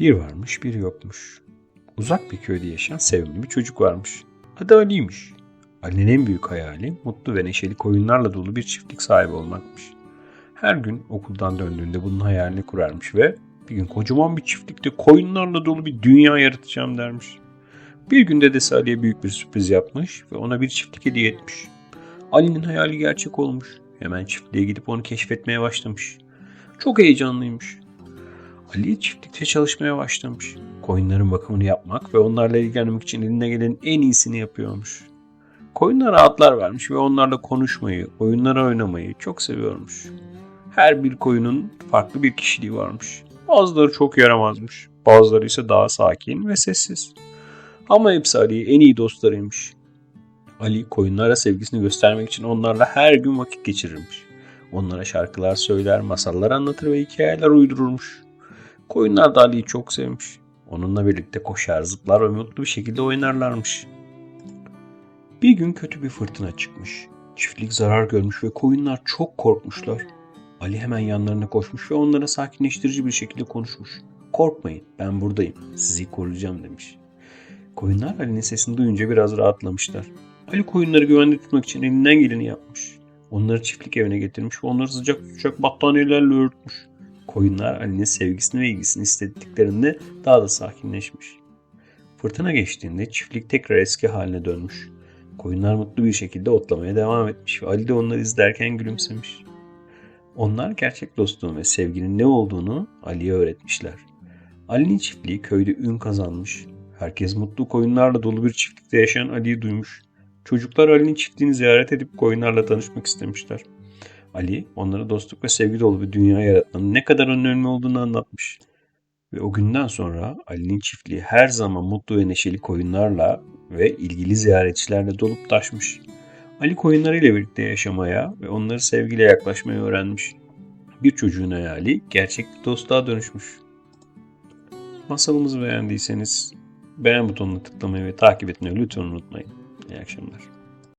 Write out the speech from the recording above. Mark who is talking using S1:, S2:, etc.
S1: Bir varmış bir yokmuş. Uzak bir köyde yaşayan sevimli bir çocuk varmış. Adı Ali'ymiş. Ali'nin en büyük hayali mutlu ve neşeli koyunlarla dolu bir çiftlik sahibi olmakmış. Her gün okuldan döndüğünde bunun hayalini kurarmış ve bir gün kocaman bir çiftlikte koyunlarla dolu bir dünya yaratacağım dermiş. Bir gün dedesi Ali'ye büyük bir sürpriz yapmış ve ona bir çiftlik hediye etmiş. Ali'nin hayali gerçek olmuş. Hemen çiftliğe gidip onu keşfetmeye başlamış. Çok heyecanlıymış. Ali çiftlikte çalışmaya başlamış. Koyunların bakımını yapmak ve onlarla ilgilenmek için eline gelen en iyisini yapıyormuş. Koyunlara adlar vermiş ve onlarla konuşmayı, oyunları oynamayı çok seviyormuş. Her bir koyunun farklı bir kişiliği varmış. Bazıları çok yaramazmış, bazıları ise daha sakin ve sessiz. Ama hepsi Ali'ye en iyi dostlarıymış. Ali koyunlara sevgisini göstermek için onlarla her gün vakit geçirirmiş. Onlara şarkılar söyler, masallar anlatır ve hikayeler uydururmuş. Koyunlar da Ali'yi çok sevmiş. Onunla birlikte koşar, zıplar ve mutlu bir şekilde oynarlarmış. Bir gün kötü bir fırtına çıkmış. Çiftlik zarar görmüş ve koyunlar çok korkmuşlar. Ali hemen yanlarına koşmuş ve onlara sakinleştirici bir şekilde konuşmuş. Korkmayın, ben buradayım. Sizi koruyacağım demiş. Koyunlar Ali'nin sesini duyunca biraz rahatlamışlar. Ali koyunları güvende tutmak için elinden geleni yapmış. Onları çiftlik evine getirmiş ve onları sıcak tutacak battaniyelerle örtmüş. Koyunlar Ali'nin sevgisini ve ilgisini istediklerinde daha da sakinleşmiş. Fırtına geçtiğinde çiftlik tekrar eski haline dönmüş. Koyunlar mutlu bir şekilde otlamaya devam etmiş ve Ali de onları izlerken gülümsemiş. Onlar gerçek dostluğun ve sevginin ne olduğunu Ali'ye öğretmişler. Ali'nin çiftliği köyde ün kazanmış. Herkes mutlu koyunlarla dolu bir çiftlikte yaşayan Ali'yi duymuş. Çocuklar Ali'nin çiftliğini ziyaret edip koyunlarla tanışmak istemişler. Ali onlara dostluk ve sevgi dolu bir dünya yaratmanın ne kadar önemli olduğunu anlatmış. Ve o günden sonra Ali'nin çiftliği her zaman mutlu ve neşeli koyunlarla ve ilgili ziyaretçilerle dolup taşmış. Ali koyunlarıyla birlikte yaşamaya ve onları sevgiyle yaklaşmaya öğrenmiş. Bir çocuğun hayali gerçek bir dostluğa dönüşmüş. Masalımızı beğendiyseniz beğen butonuna tıklamayı ve takip etmeyi lütfen unutmayın. İyi akşamlar.